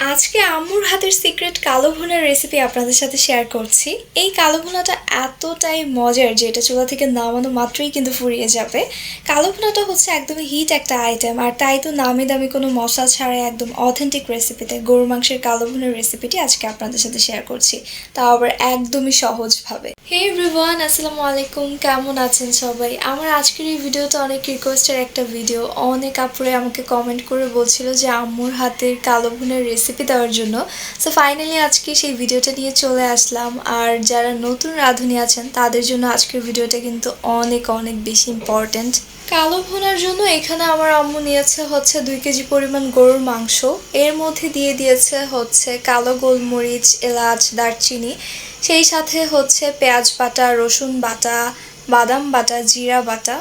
আজকে আম্মুর হাতের সিক্রেট কালো ভুনার রেসিপি আপনাদের সাথে শেয়ার করছি। এই কালো ভুনাটা এতটাই মজার যে এটা চুলা থেকে নামানো মাত্রই কিন্তু ফুরিয়ে যাবে। কালো ভুনাটা হচ্ছে একদমই হিট একটা আইটেম আর তাই তো নামি দামি কোনো মশলা ছাড়াই একদম অথেন্টিক রেসিপিতে গরু মাংসের কালো ভুনার রেসিপিটি আজকে আপনাদের সাথে শেয়ার করছি। তাও আবার একদমই সহজভাবে। হে এভরিওয়ান আসসালামু আলাইকুম। কেমন আছেন সবাই? আমার আজকের এই ভিডিওটা অনেক রিকোয়েস্টের একটা ভিডিও অনেক আপুরে আমাকে কমেন্ট করে বলছিল যে আম্মুর হাতের কালো ভুনের রেসিপি দেওয়ার জন্য। সো ফাইনালি আজকে সেই ভিডিওটা নিয়ে চলে আসলাম। আর যারা নতুন রাঁধুনি আছেন, তাদের জন্য আজকের ভিডিওটা কিন্তু অনেক অনেক বেশি ইম্পর্ট্যান্ট কালো ভোনার জন্য এখানে আমার আম্মু নিয়েছে হচ্ছে দুই কেজি পরিমাণ গরুর মাংস। এর মধ্যে দিয়ে দিয়েছে হচ্ছে কালো গোলমরিচ, এলাচ, দারচিনি। সেই সাথে হচ্ছে পেঁয়াজ বাটা, রসুন বাটা, বাদাম বাটা, জিরা বাটা।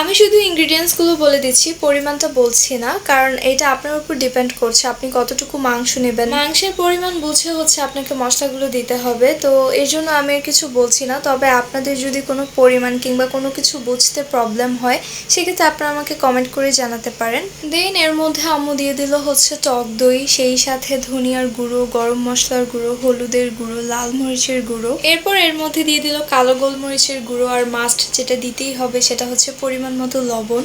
আমি শুধু ইনগ্রিডিয়েন্টসগুলো বলে দিচ্ছি, পরিমাণটা বলছি না, কারণ এটা আপনার উপর ডিপেন্ড করছে, আপনি কতটুকু মাংস নেবেন। মাংসের পরিমাণ বুঝে হচ্ছে আপনাকে মশলাগুলো দিতে হবে, তো এর জন্য আমি কিছু বলছি না, তবে আপনাদের যদি কোনো পরিমাণ কিংবা কোনো কিছু বুঝতে প্রবলেম হয়, সেক্ষেত্রে আপনারা আমাকে কমেন্ট করে জানাতে পারেন। দেন এর মধ্যে আম্মু দিয়ে দিল হচ্ছে টক দই, সেই সাথে ধনিয়ার গুঁড়ো, গরম মশলার গুঁড়ো, হলুদের গুঁড়ো, লাল মরিচের গুঁড়ো। এরপর এর মধ্যে দিয়ে দিল কালো গোলমরিচের গুঁড়ো আর মাস্ট যেটা দিতেই হবে সেটা হচ্ছে পরিমাণ মতো লবণ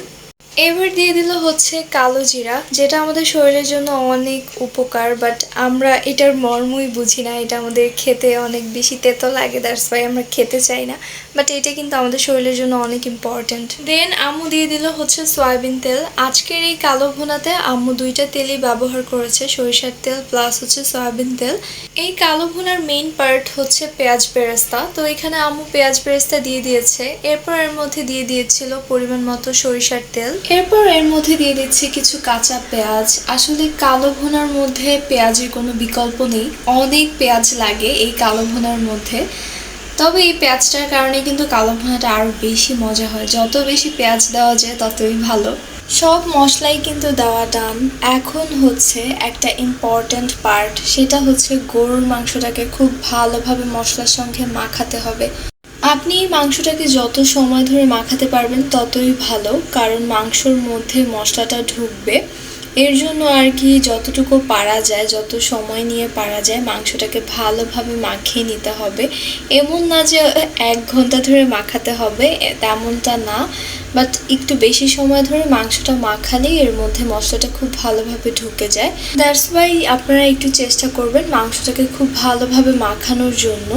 এবার দিয়ে দিল হচ্ছে কালো জিরা, যেটা আমাদের শরীরের জন্য অনেক উপকার বাট আমরা এটার মর্মই বুঝি না। এটা আমাদের খেতে অনেক বেশি তেতো লাগে দ্যাটস ওয়াই আমরা খেতে চাই না। বাট এটা কিন্তু আমাদের শরীরের জন্য অনেক ইম্পর্ট্যান্ট দেন আম্মু দিয়ে দিল হচ্ছে সয়াবিন তেল। আজকের এই কালো ভুনাতে আম্মু দুইটা তেলই ব্যবহার করেছে, সরিষার তেল প্লাস হচ্ছে সয়াবিন তেল। এই কালো ভুনার মেইন পার্ট হচ্ছে পেঁয়াজ বেরেস্তা। তো এখানে আম্মু পেঁয়াজ বেরেস্তা দিয়ে দিয়েছে। এরপর এর মধ্যে দিয়ে দিয়েছিল পরিমাণ মতো সরিষার তেল। এরপর এর মধ্যে দিয়ে দিচ্ছি কিছু কাঁচা পেঁয়াজ। আসলে কালো ভুনার মধ্যে পেঁয়াজের কোনো বিকল্প নেই। অনেক পেঁয়াজ লাগে এই কালো ভুনার মধ্যে। তবে এই পেঁয়াজটার কারণে কিন্তু কালো ভুনাটা আরও বেশি মজা হয়। যত বেশি পেঁয়াজ দেওয়া যায়, ততই ভালো। সব মশলাই কিন্তু দেওয়া ডান এখন হচ্ছে একটা ইম্পর্ট্যান্ট পার্ট সেটা হচ্ছে গরুর মাংসটাকে খুব ভালোভাবে মশলার সঙ্গে মাখাতে হবে। আপনি মাংসটাকে যত সময় ধরে মাখাতে পারবেন ততই ভালো, কারণ মাংসর মধ্যে মশলাটা ঢুকবে। এর জন্য আর কি যতটুকু পারা যায়, যত সময় নিয়ে পারা যায়, মাংসটাকে ভালোভাবে মাখিয়ে নিতে হবে। এমন না যে এক ঘণ্টা ধরে মাখাতে হবে তেমনটা না। বাট একটু বেশি সময় ধরে মাংসটা মাখালেই এর মধ্যে মশলাটা খুব ভালোভাবে ঢুকে যায়। দ্যাটস ওয়াই আপনারা একটু চেষ্টা করবেন মাংসটাকে খুব ভালোভাবে মাখানোর জন্য।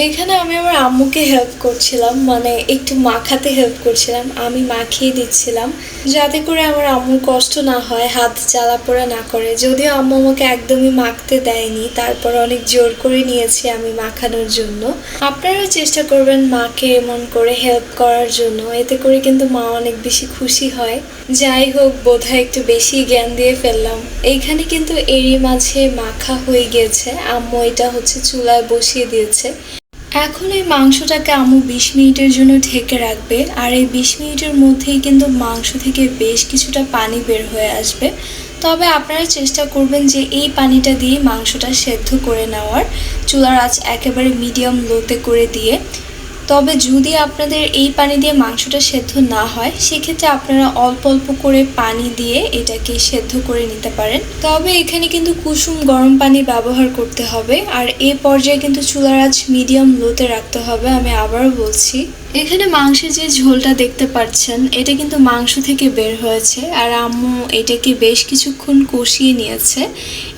এখানে আমি আমার আম্মুকে হেল্প করছিলাম মানে একটু মাখাতে হেল্প করছিলাম, আমি মাখিয়ে দিচ্ছিলাম, যাতে করে আমার আম্মুর কষ্ট না হয়, হাত জ্বালা পোড়া না করে। যদিও আম্মু আমাকে একদমই মাখতে দেয়নি, তারপর অনেক জোর করে নিয়েছি আমি মাখানোর জন্য। আপনারাও চেষ্টা করবেন মাকে এমন করে হেল্প করার জন্য, এতে করে কিন্তু মা অনেক বেশি খুশি হয়। যাই হোক, বোধহয় একটু বেশি জ্ঞান দিয়ে ফেললাম। এইখানে কিন্তু এরই মাঝে মাখা হয়ে গিয়েছে আম্মু এটা হচ্ছে চুলায় বসিয়ে দিয়েছে। এখন এই মাংসটাকে আমু বিশ মিনিটের জন্য ঢেকে রাখবে, আর এই বিশ মিনিটের মধ্যেই কিন্তু মাংস থেকে বেশ কিছুটা পানি বের হয়ে আসবে। তবে আপনারা চেষ্টা করবেন যে এই পানিটা দিয়ে মাংসটা সেদ্ধ করে নেওয়ার। চুলার আঁচ একেবারে মিডিয়াম লোতে করে দিয়ে তবে যদি আপনাদের এই পানি দিয়ে মাংসটা সেদ্ধ না হয়, সেক্ষেত্রে আপনারা অল্প অল্প করে পানি দিয়ে এটাকে সেদ্ধ করে নিতে পারেন। তবে এখানে কিন্তু কুসুম গরম পানি ব্যবহার করতে হবে। আর এ পর্যায়ে কিন্তু চুলার আঁচ মিডিয়াম লোতে রাখতে হবে, আমি আবারও বলছি। এখানে মাংসের যে ঝোলটা দেখতে পাচ্ছেন, এটা কিন্তু মাংস থেকে বের হয়েছে আর আম্মু এটাকে বেশ কিছুক্ষণ কষিয়ে নিয়েছে।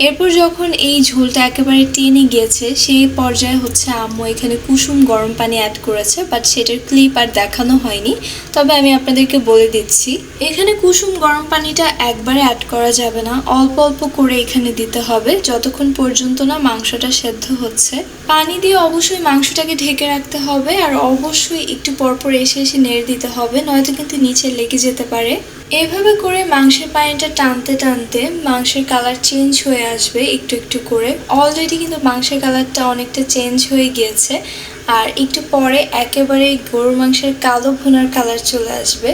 এরপর যখন এই ঝোলটা একেবারে টেনে গিয়েছে, সেই পর্যায়ে হচ্ছে আম্মু এখানে কুসুম গরম পানি অ্যাড করেছে বাট সেটার ক্লিপ আর দেখানো হয়নি। তবে আমি আপনাদেরকে বলে দিচ্ছি, এখানে কুসুম গরম পানিটা একবারে অ্যাড করা যাবে না। অল্প অল্প করে এখানে দিতে হবে, যতক্ষণ পর্যন্ত না মাংসটা সেদ্ধ হচ্ছে। পানি দিয়ে অবশ্যই মাংসটাকে ঢেকে রাখতে হবে, আর অবশ্যই একটু পরপর এসে এসে নেড়ে দিতে হবে, নয়তো কিন্তু নিচে লেগে যেতে পারে। এভাবে করে মাংসের পানিটা টানতে টানতে মাংসের কালার চেঞ্জ হয়ে আসবে একটু একটু করে। অলরেডি কিন্তু মাংসের কালারটা অনেকটা চেঞ্জ হয়ে গিয়েছে। আর একটু পরে একেবারে গরুর মাংসের কালো ভুনার কালার চলে আসবে।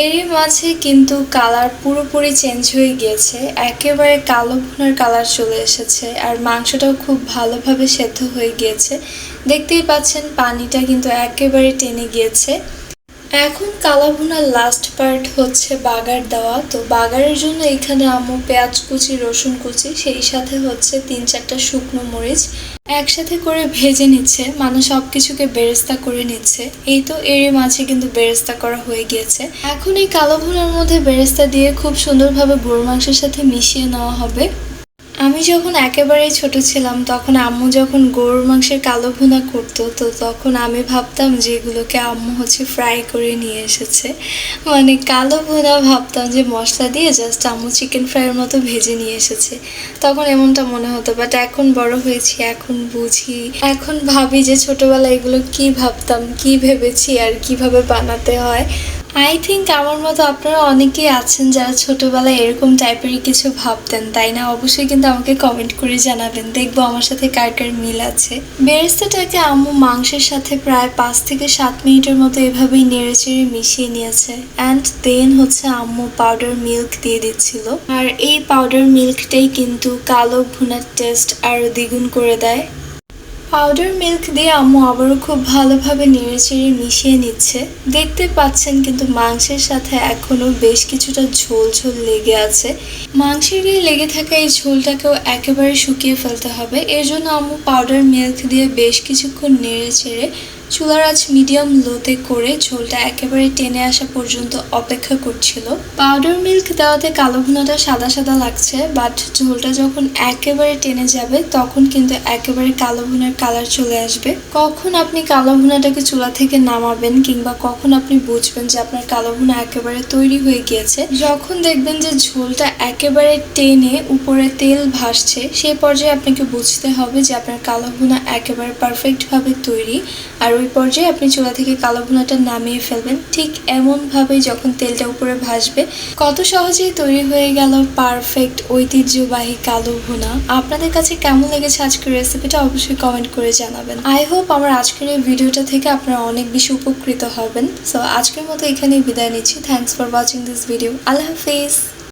এরই মাঝে কিন্তু কালার পুরোপুরি চেঞ্জ হয়ে গিয়েছে। একেবারে কালো ভুনার কালার চলে এসেছে আর মাংসটাও খুব ভালোভাবে সেদ্ধ হয়ে গিয়েছে। দেখতেই পাচ্ছেন পানিটা কিন্তু একেবারে টেনে গিয়েছে। এখন কালা ভুনার লাস্ট পার্ট হচ্ছে বাগার দেওয়া। তো বাগারের জন্য এখানে আমু পেঁয়াজ কুচি, রসুন কুচি, সেই সাথে হচ্ছে তিন চারটা শুকনো মরিচ। একসাথে করে ভেজে নিচ্ছে মানে সব কিছুকে বেরেস্তা করে নিচ্ছে। এই তো এরই মাঝে কিন্তু বেরেস্তা করা হয়ে গিয়েছে। এখন এই কালো ভুনার মধ্যে বেরেস্তা দিয়ে খুব সুন্দরভাবে গরু মাংসের সাথে মিশিয়ে নেওয়া হবে। আমি যখন একেবারেই ছোট ছিলাম, তখন আম্মু যখন গরুর মাংসের কালো ভুনা করতো, তো তখন আমি ভাবতাম যে এগুলোকে আম্মু হচ্ছে ফ্রাই করে নিয়ে এসেছে। মানে কালো ভুনা ভাবতাম যে মশলা দিয়ে জাস্ট আম্মু চিকেন ফ্রাইয়ের মতো ভেজে নিয়ে এসেছে। তখন এমনটা মনে হতো বাট এখন বড় হয়েছি, এখন বুঝি, এখন ভাবি যে ছোটবেলায় এগুলো কি ভাবতাম, কি ভেবেছি আর কীভাবে বানাতে হয়। আই থিঙ্ক আমার মতো আপনারা অনেকেই আছেন যারা ছোটবেলায় এরকম টাইপেরই কিছু ভাবতেন, তাই না? অবশ্যই কিন্তু আমাকে কমেন্ট করে জানাবেন, দেখব আমার সাথে কার কার মিল আছে। বেরেস্তাটাকে আম্মু মাংসের সাথে প্রায় পাঁচ থেকে সাত মিনিটের মতো এভাবেই নেড়ে চেড়ে মিশিয়ে নিয়েছে। অ্যান্ড দেন হচ্ছে আম্মু পাউডার মিল্ক দিয়ে দিচ্ছিল। আর এই পাউডার মিল্কটাই কিন্তু কালো ভুনার টেস্ট আরও দ্বিগুণ করে দেয়। পাউডার মিল্ক দিয়ে আম্মু আবারও খুব ভালোভাবে নেড়েচেড়ে মিশিয়ে নিচ্ছে। দেখতে পাচ্ছেন কিন্তু মাংসের সাথে এখনও বেশ কিছুটা ঝোল ঝোল লেগে আছে। মাংসের গায়ে লেগে থাকা এই ঝোলটাকেও একেবারে শুকিয়ে ফেলতে হবে। এর জন্য আম্মু পাউডার মিল্ক দিয়ে বেশ কিছুক্ষণ নেড়ে চেড়ে চুলার আঁচ মিডিয়াম লোতে করে ঝোলটা একেবারে টেনে আসা পর্যন্ত অপেক্ষা করছিল। পাউডার মিল্ক দেওয়াতে কালো ভুনাটা সাদা সাদা লাগছে বাট ঝোলটা যখন একেবারে টেনে যাবে, তখন কিন্তু একেবারে কালো ভুনার কালার চলে আসবে। কখন আপনি কালো ভুনাটাকে চুলা থেকে নামাবেন কিংবা কখন আপনি বুঝবেন যে আপনার কালো ভুনা একেবারে তৈরি হয়ে গিয়েছে, যখন দেখবেন যে ঝোলটা একেবারে টেনে উপরে তেল ভাসছে সেই পর্যায়ে আপনাকে বুঝতে হবে যে আপনার কালো ভুনা একেবারে পারফেক্টভাবে তৈরি, আর ওই পর্যায়ে আপনি চুলা থেকে কালো ভুনাটা নামিয়ে ফেলবেন। ঠিক এমনভাবেই যখন তেলটা উপরে ভাসবে, কত সহজেই তৈরি হয়ে গেল পারফেক্ট, ঐতিহ্যবাহী কালো ভুনা। আপনাদের কাছে কেমন লেগেছে আজকের রেসিপিটা অবশ্যই কমেন্ট করে জানাবেন। আই হোপ আমার আজকের এই ভিডিওটা থেকে আপনারা অনেক বেশি উপকৃত হবেন। সো আজকের মতো এখানেই বিদায় নিচ্ছি। Thanks for watching this video Allah Hafiz.